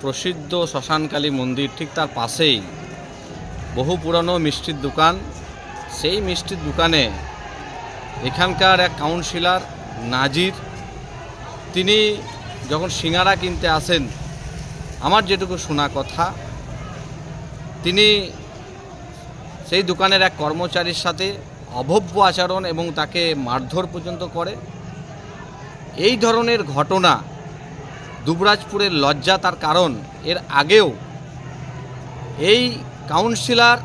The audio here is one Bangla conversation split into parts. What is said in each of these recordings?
প্রসিদ্ধ শ্মশানকালী মন্দির ঠিক তার পাশেই। বহু পুরনো মিষ্টির দোকান। সেই মিষ্টির দোকানে এখানকার এক কাউন্সিলর নাজির, তিনি যখন সিঙ্গারা কিনতে আসেন, আমার যেটুকু শোনা কথা, তিনি সেই দোকানের এক কর্মচারীর সাথে অভব্য আচরণ এবং তাকে মারধর পর্যন্ত করে। এই ধরনের ঘটনা দুবরাজপুরের লজ্জা তার কারণ। এর আগেও এই কাউন্সিলার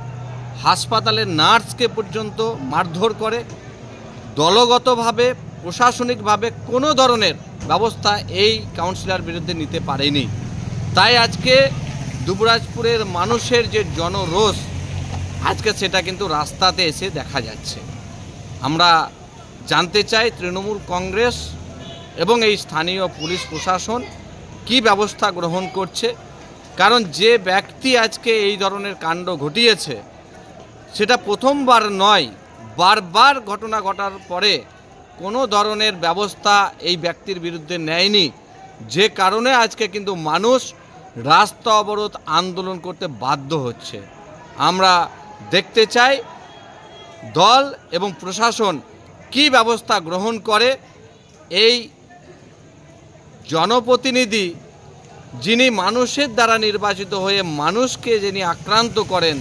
হাসপাতালের নার্সকে পর্যন্ত মারধর করে। দলগতভাবে, প্রশাসনিকভাবে কোনো ধরনের ব্যবস্থা এই কাউন্সিলর বিরুদ্ধে নিতে পারেনি। তাই আজকে দুবরাজপুরের মানুষের যে জনরোষ, আজকে সেটা কিন্তু রাস্তাতে এসে দেখা যাচ্ছে। আমরা জানতে চাই তৃণমূল কংগ্রেস এবং এই স্থানীয় পুলিশ প্রশাসন কি ব্যবস্থা গ্রহণ করছে? কারণ যে ব্যক্তি আজকে এই ধরনের কাণ্ড ঘটিয়েছে, সেটা প্রথমবার নয়, বারবার ঘটনা ঘটার পরে কোনো ধরনের ব্যবস্থা এই ব্যক্তির বিরুদ্ধে নেয়নি। যে কারণে আজকে কিন্তু মানুষ রাস্তা অবরোধ আন্দোলন করতে বাধ্য হচ্ছে। আমরা দেখতে চাই দল এবং প্রশাসন কি ব্যবস্থা গ্রহণ করে এই জনপ্রতিনিধি যিনি মানুষের দ্বারা নির্বাচিত হয়ে মানুষকে যিনি আক্রান্ত করেন,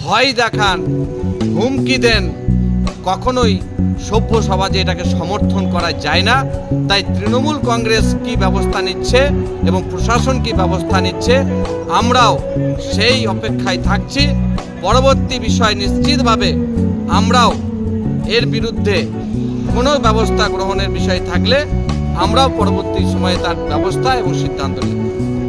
ভয় দেখান, হুমকি দেন, কখনোই সভ্য সমাজে এটাকে সমর্থন করা যায় না। তাই তৃণমূল কংগ্রেস কি ব্যবস্থা নিচ্ছে এবং প্রশাসন কি ব্যবস্থা নিচ্ছে, আমরাও সেই অপেক্ষায় থাকছি। পরবর্তী বিষয় নিশ্চিতভাবে আমরাও এর বিরুদ্ধে কোনো ব্যবস্থা গ্রহণের বিষয় থাকলে আমরাও পরবর্তী সময়ে তার ব্যবস্থা এবং সিদ্ধান্ত নিব।